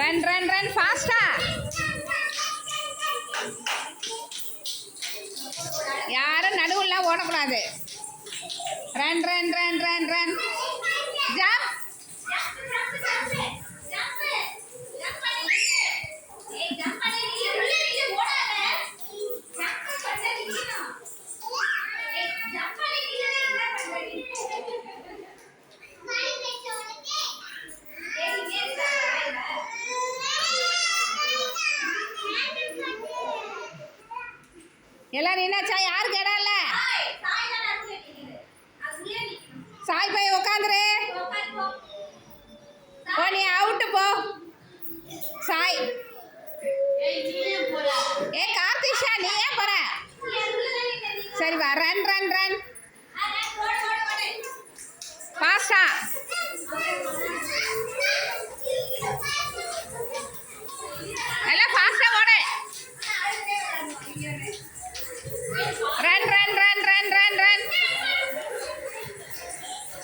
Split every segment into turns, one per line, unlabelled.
Run run run ஃபாஸ்டா யாரும் நடுவில் ஓடக்கூடாது. Run run run run run ஜா 大家。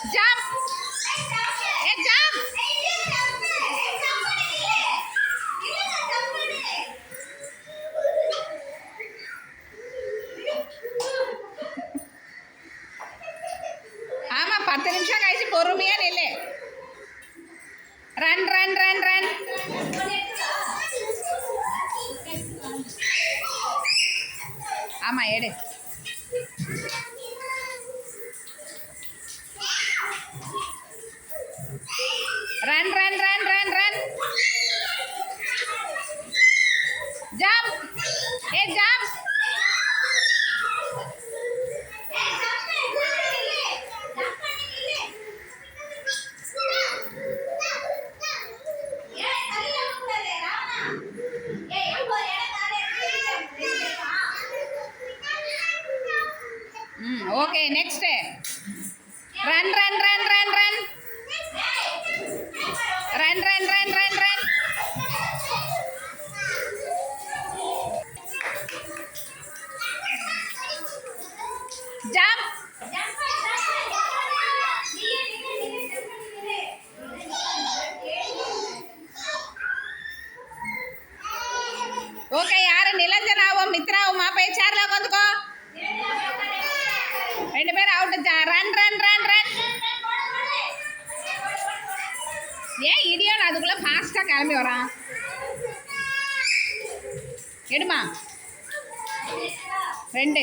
ஜம்ப். ஏ ஜம்ப். ஆமா பத்து நிமிஷம் கழிச்சு பொறுமையா நில்லு. ரன் ரன் ரன் ரன் ஆமா எடு. Run run run run run jump ए जंप ओके नेक्स्ट. ரெண்டு பேரும் out run run run run ஏன் இடியோன் அதுக்குள்ளே ஃபாஸ்ட்டாக கிளம்பி வரான்? எடுமா. ரெண்டு.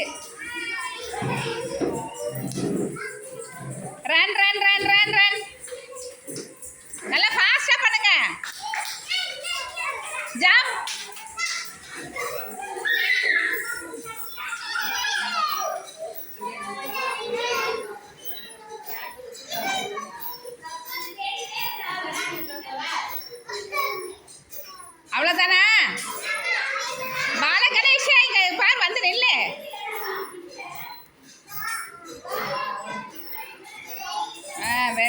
Run run run run run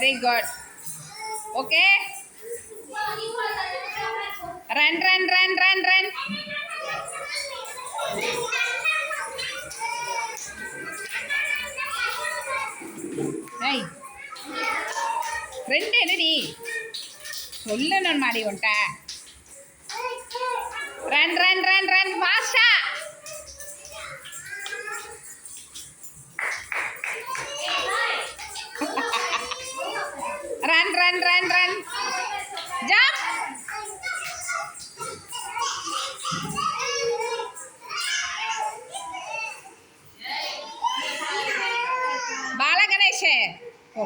very good okay run run run run run ரெண்டு என்னடி? சொல்லணும் மாடி உன்ட்ட ரன் ரன் ரன் ரன் ஃபாஸ்டா run, run, run. Jump. Bala Balaganesh. ஓ.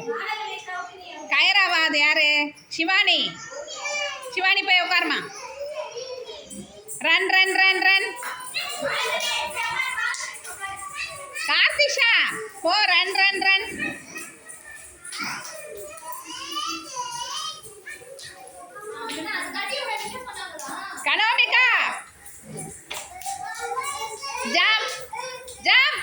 கயராவா அது யாரு? சிவானி. சிவானி போய் உட்காருமா. Run run run run Karthisha போ ரன் ரன் ரன் கனோமிகா ஜம்ப் ஜம்ப்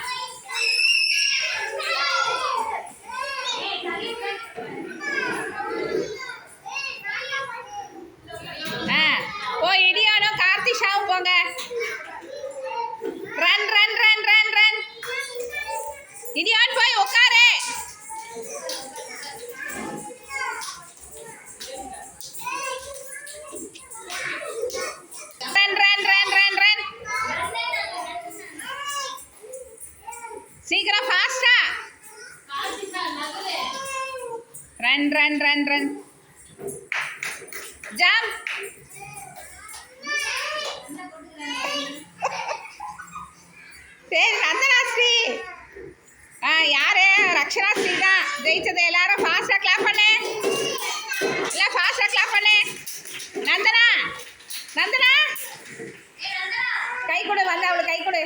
ஆ ஓ இடியானும் கார்த்திஷாவும் போங்க run run run run run இடியான் சீக்கிரம் ஃபாஸ்டா run run run run jump சரி நந்தனாஸ்ரீ ஆ யாரு? ரக்ஷனா ஸ்ரீ தான். ஜெயிச்சது எல்லாரும் ஃபாஸ்ட்டாக கிளாப் பண்ணு. இல்லை ஃபாஸ்ட்டாக கிளாப் பண்ணு. நந்தனா? நந்தனா? கை கொடு வந்து அவளுக்கு கை கொடு.